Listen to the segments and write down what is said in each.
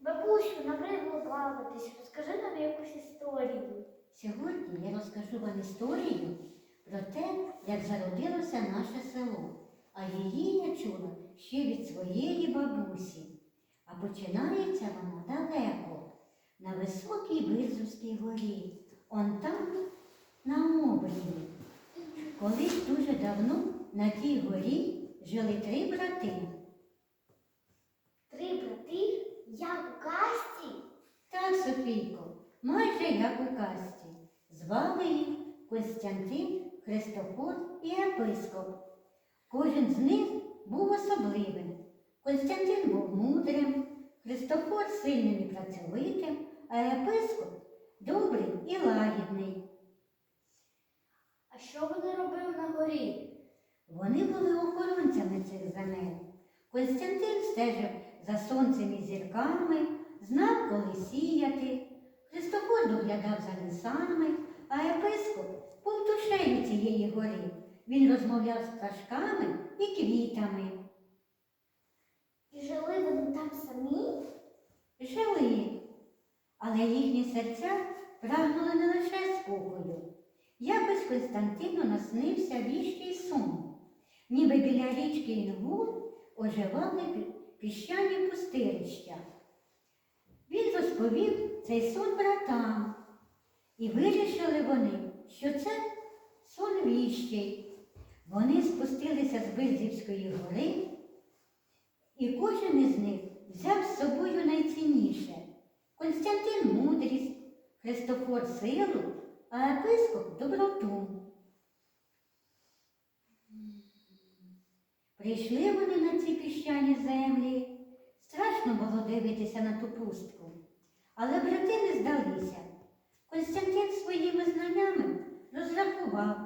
Бабусю, набридло плаватись. Розкажи нам якусь історію. Сьогодні я розкажу вам історію про те, як зародилося наше село, а її я чула ще від своєї бабусі. А починається вона далеко, на високій Бирзовській горі, он там, на обрії. Колись дуже давно на тій горі жили три брати. Три брати, як у касті. Так, Софійко, майже як у казці. Звали їх Костянтин, Христофор і епископ. Кожен з них був особливим. Костянтин був мудрим, Христофор сильним і працьовитим, а епископ добрий і лагідний. А що вони робили на горі? Вони були охоронцями цих земель. Костянтин стежив за сонцем і зірками, знав, коли сіяти. Христофор доглядав за лісами, а епископ був душею цієї гори. Він розмовляв з пташками і квітами. І жили вони там самі? Жили, але їхні серця прагнули не лише спокою. Якось Константину наснився віщий сон, ніби біля річки Інгул оживали піщані пустирища. Він розповів цей сон братам, і вирішили вони, що це сон віщий. Вони спустилися з Бильзівської гори, і кожен із них взяв з собою найцінніше. Константин мудрість, Христофор силу, а епископ доброту. Прийшли вони на ці піщані землі. Страшно було дивитися на ту пустку. Але брати не здалися. Константин своїми знаннями розрахував,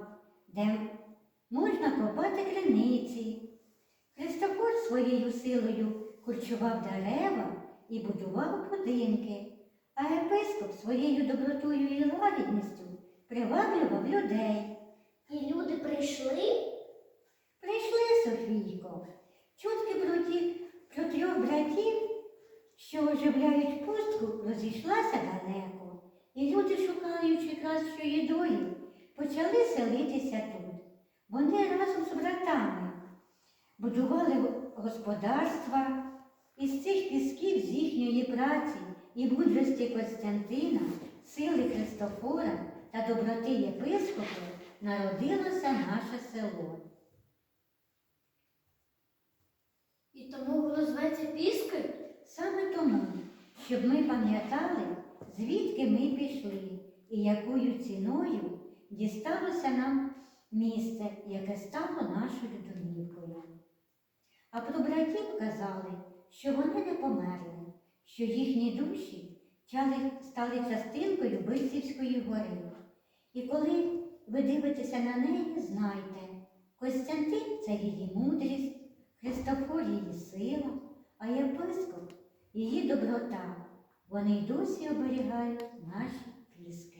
де можна копати криниці. Христофор своєю силою курчував дерева і будував будинки, а епископ своєю добротою і лагідністю приваблював людей. І люди прийшли Софійко, чутки про, ті, про трьох братів, що оживляють пустку, розійшлася далеко, і люди, шукаючи кращої долі, почали селитися тут. Вони разом з братами будували господарства із цих пісків з їхньої праці і мудрості Костянтина, сили Христофора та доброти єпископа народилося наше село. Щоб ми пам'ятали, звідки ми пішли і якою ціною дісталося нам місце, яке стало нашою домівкою. А про братів казали, що вони не померли, що їхні душі стали частинкою Бильцівської гори. І коли ви дивитеся на неї, знайте, Костянтин це її мудрість, Христофор її сила, її доброта. Вони й досі оберігають наші піски.